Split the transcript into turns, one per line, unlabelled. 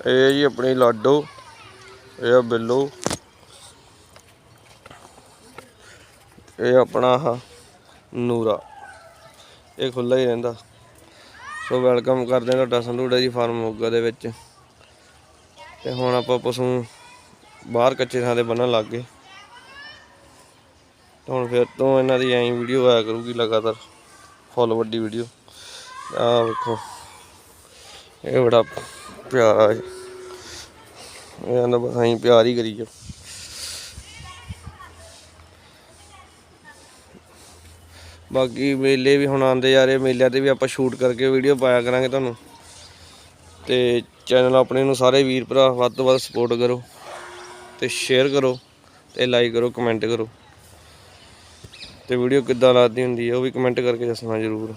ਇਹ ਜੀ ਆਪਣੀ ਲਾਡੋ, ਇਹ ਆ ਬਿੱਲੋ, ਇਹ ਆਪਣਾ ਆਹ ਨੂਰਾ, ਇਹ ਖੁੱਲਾ ਹੀ ਰਹਿੰਦਾ। ਸੋ ਵੈਲਕਮ ਕਰਦੇ ਹਾਂ ਤੁਹਾਡਾ ਸੰਧੂੜਾ ਜੀ ਫਾਰਮ ਮੋਗਾ ਦੇ ਵਿੱਚ। ਤੇ ਹੁਣ ਆਪਾਂ ਪਸ਼ੂ ਬਾਹਰ ਕੱਚੇ ਥਾਂ ਤੇ ਬੰਨਣ ਲੱਗ ਗਏ। ਹੁਣ ਫਿਰ ਤੋਂ ਇਹਨਾਂ ਦੀ ਐਂ ਵੀਡੀਓ ਆਇਆ ਕਰੂਗੀ ਲਗਾਤਾਰ, ਫੁੱਲ ਵੱਡੀ ਵੀਡੀਓ। ਆਹ ਵੇਖੋ, ਇਹ ਬੜਾ ਪਿਆਰਾ। ਹੈ ਇਹ ਬਸ ਅਸੀਂ ਪਿਆਰ ਹੀ ਕਰੀ ਬਾਕੀ ਮੇਲੇ ਵੀ ਹੁਣ ਆਉਂਦੇ ਜਾ ਰਹੇ ਮੇਲਿਆਂ ਤੇ ਵੀ ਆਪਾਂ ਸ਼ੂਟ ਕਰਕੇ ਵੀਡੀਓ ਪਾਇਆ ਕਰਾਂਗੇ ਤੁਹਾਨੂੰ। ਤੇ ਚੈਨਲ ਆਪਣੇ ਨੂੰ ਸਾਰੇ ਵੀਰ ਭਰਾ ਵੱਧ ਤੋਂ ਵੱਧ ਸਪੋਰਟ ਕਰੋ ਤੇ ਸ਼ੇਅਰ ਕਰੋ ਤੇ ਲਾਈਕ ਕਰੋ ਕਮੈਂਟ ਕਰੋ। ਤੇ ਵੀਡੀਓ ਕਿੱਦਾਂ ਲੱਗਦੀ ਹੁੰਦੀ ਹੈ ਉਹ ਵੀ ਕਮੈਂਟ ਕਰਕੇ ਦੱਸਣਾ ਜ਼ਰੂਰ।